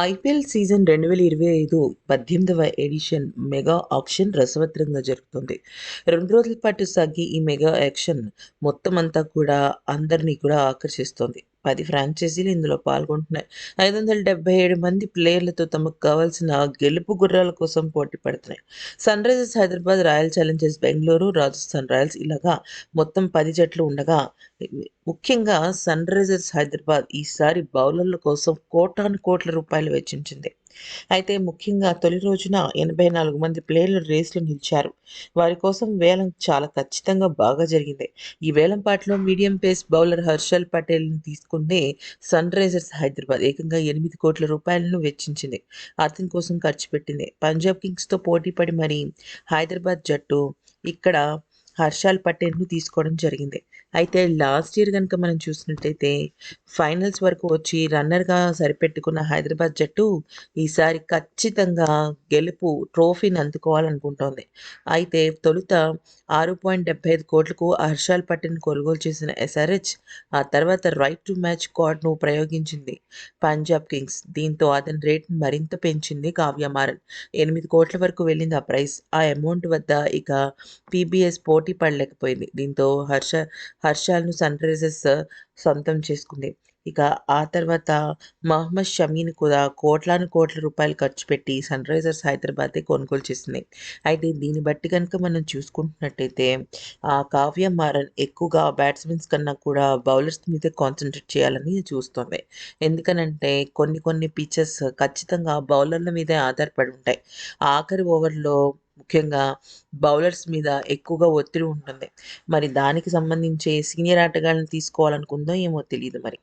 IPL season రెండు వేల ఇరవై ఐదు పద్దెనిమిదవ ఎడిషన్ మెగా ఆక్షన్ రసవత్రంగా జరుగుతుంది. రెండు రోజుల పాటు సాగి ఈ మెగా యాక్షన్ మొత్తం అంతా కూడా అందరినీ కూడా ఆకర్షిస్తుంది. పది ఫ్రాంచైజీలు ఇందులో పాల్గొంటున్నాయి. ఐదు వందల డెబ్బై ఏడు మంది ప్లేయర్లతో తమకు కావాల్సిన గెలుపు గుర్రాల కోసం పోటీ పడుతున్నాయి. Sunrisers Hyderabad Royal Challengers Bengaluru Rajasthan Royals ఇలాగా మొత్తం పది జట్లు ఉండగా ముఖ్యంగా సన్ రైజర్స్ హైదరాబాద్ ఈసారి బౌలర్ల కోసం కోటాను కోట్ల రూపాయలు వెచ్చించింది. అయితే ముఖ్యంగా తొలి రోజున ఎనభై నాలుగు మంది ప్లేయర్లు రేసులో నిలిచారు. వారి కోసం వేలం చాలా ఖచ్చితంగా బాగా జరిగింది. ఈ వేలం పాటలో మీడియం పేస్ బౌలర్ హర్షల్ పటేల్ని తీసుకుంటే సన్ రైజర్స్ హైదరాబాద్ ఏకంగా ఎనిమిది కోట్ల రూపాయలను వెచ్చించింది. అతని కోసం ఖర్చు పెట్టింది. పంజాబ్ కింగ్స్తో పోటీ పడి మరి హైదరాబాద్ జట్టు ఇక్కడ హర్షాల్ పటేల్ను తీసుకోవడం జరిగింది. అయితే లాస్ట్ ఇయర్ కనుక మనం చూసినట్టయితే ఫైనల్స్ వరకు వచ్చి రన్నర్గా సరిపెట్టుకున్న హైదరాబాద్ జట్టు ఈసారి ఖచ్చితంగా గెలుపు ట్రోఫీని అందుకోవాలనుకుంటోంది. అయితే తొలుత ఆరు పాయింట్ డెబ్బై ఐదు కోట్లకు హర్షాల్ పటేల్ని కొనుగోలు చేసిన ఎస్ఆర్హెచ్ ఆ తర్వాత రైట్ టు మ్యాచ్ కార్డ్ను ప్రయోగించింది. పంజాబ్ కింగ్స్ దీంతో అతని రేట్ను మరింత పెంచింది కావ్య మారన్. ఎనిమిది కోట్ల వరకు వెళ్ళింది ఆ ప్రైస్. ఆ అమౌంట్ వద్ద ఇక పీబీఎస్ పోటీ పడలేకపోయింది. దీంతో హర్ష హర్షాల్ను సన్ రైజర్స్ సొంతం చేసుకుంది. ఇక ఆ తర్వాత మహమ్మద్ షమీని కూడా కోట్లాను కోట్ల రూపాయలు ఖర్చు పెట్టి సన్ రైజర్స్ హైదరాబాదే కొనుగోలు చేసింది. అయితే దీన్ని బట్టి కనుక మనం చూసుకుంటున్నట్టయితే ఆ కావ్య మారన్ ఎక్కువగా బ్యాట్స్మెన్స్ కన్నా కూడా బౌలర్స్ మీదే కాన్సన్ట్రేట్ చేయాలని చూస్తుంది. ఎందుకనంటే కొన్ని కొన్ని పిచ్చెస్ ఖచ్చితంగా బౌలర్ల మీదే ఆధారపడి ఉంటాయి. ఆఖరి ఓవర్లో ముఖ్యంగా బౌలర్స్ మీద ఎక్కువగా ఒత్తిడి ఉంటుంది. మరి దానికి సంబంధించి సీనియర్ ఆటగాళ్ళని తీసుకోవాలనుకుందో ఏమో తెలియదు మరి.